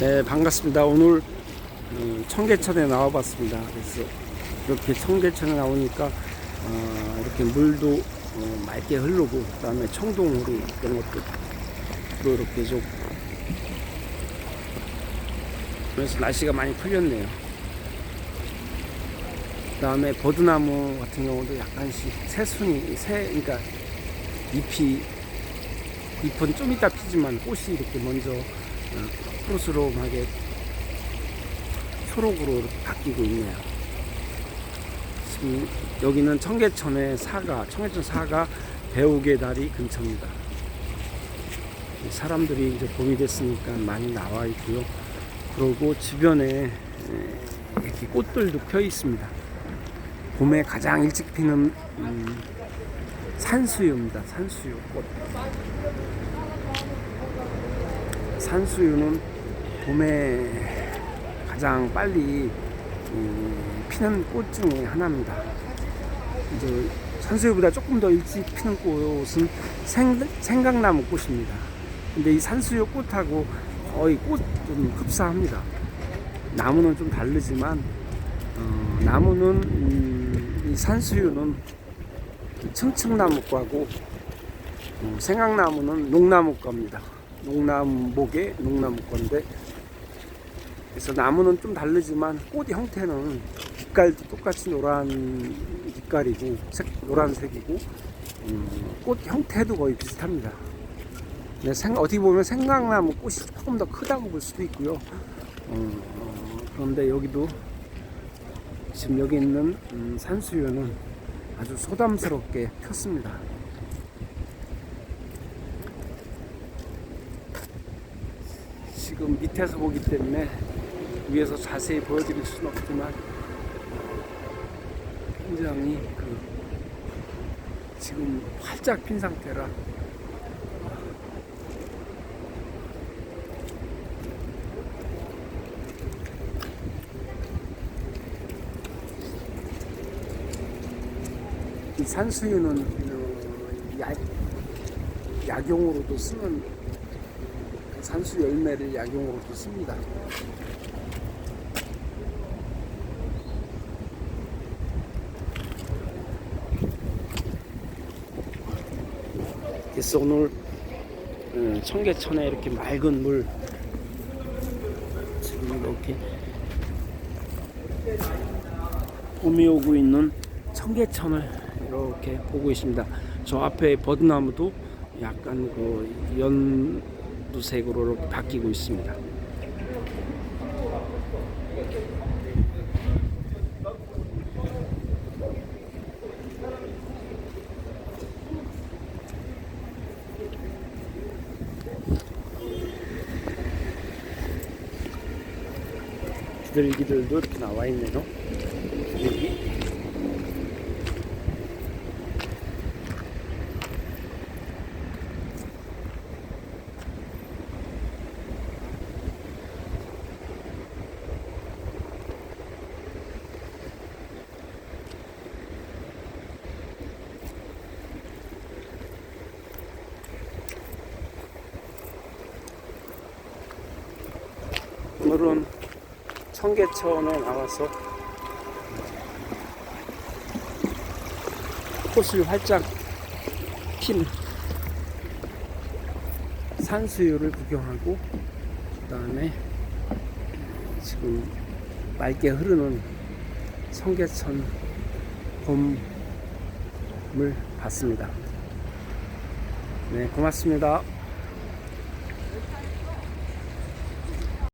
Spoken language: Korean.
네, 반갑습니다. 오늘 음, 청계천에 나와봤습니다. 그래서 이렇게 청계천에 나오니까 어, 이렇게 물도 어, 맑게 흐르고 그 다음에 청동우리 이런 것도 또 이렇게 좀 그래서 날씨가 많이 풀렸네요. 그 다음에 버드나무 같은 경우도 약간씩 새순이 새 그러니까 잎이 잎은 좀 이따 피지만 꽃이 이렇게 먼저 어, 푸르스름하게 초록으로 바뀌고 있네요. 지금 여기는 청계천의 사가, 청계천 사가 배우개 다리 근처입니다. 사람들이 이제 봄이 됐으니까 많이 나와 있고요. 그리고 주변에 에, 이렇게 꽃들도 펴 있습니다. 봄에 가장 일찍 피는 음, 산수유입니다. 산수유 꽃. 산수유는 봄에 가장 빨리 음, 피는 꽃 중에 하나입니다. 이제 산수유보다 조금 더 일찍 피는 꽃은 생, 생강나무 꽃입니다. 근데 이 산수유 꽃하고 거의 꽃좀 흡사합니다. 나무는 좀 다르지만 어, 나무는 음, 이 산수유는 층층나무과고 어, 생강나무는 녹나무과입니다. 녹나무목의 녹나무과인데 그래서 나무는 좀 다르지만 꽃 형태는 빛깔도 똑같이 노란 빛깔이고 색, 노란색이고 음, 꽃 형태도 거의 비슷합니다. 생, 어떻게 보면 생강나무 꽃이 조금 더 크다고 볼 수도 있고요. 어, 어, 그런데 여기도 지금 여기 있는 음, 산수유는 아주 소담스럽게 폈습니다. 지금 밑에서 보기 때문에 위에서 자세히 보여드릴 수는 없지만 굉장히 그 지금 활짝 핀 상태라 이 산수유는 어, 약, 약용으로도 쓰는 산수 열매를 약용으로도 씁니다. 그래서 오늘 어, 청계천에 이렇게 맑은 물 지금 이렇게 봄이 오고 있는 청계천을 이렇게 보고 있습니다. 저 앞에 버드나무도 약간 그 연 이렇게 바뀌고 있습니다. 이렇게 나와 있네요. 오늘은 청계천에 나와서 꽃을 활짝 핀 산수유를 구경하고 그 다음에 지금 맑게 흐르는 청계천 봄을 봤습니다. 네, 고맙습니다.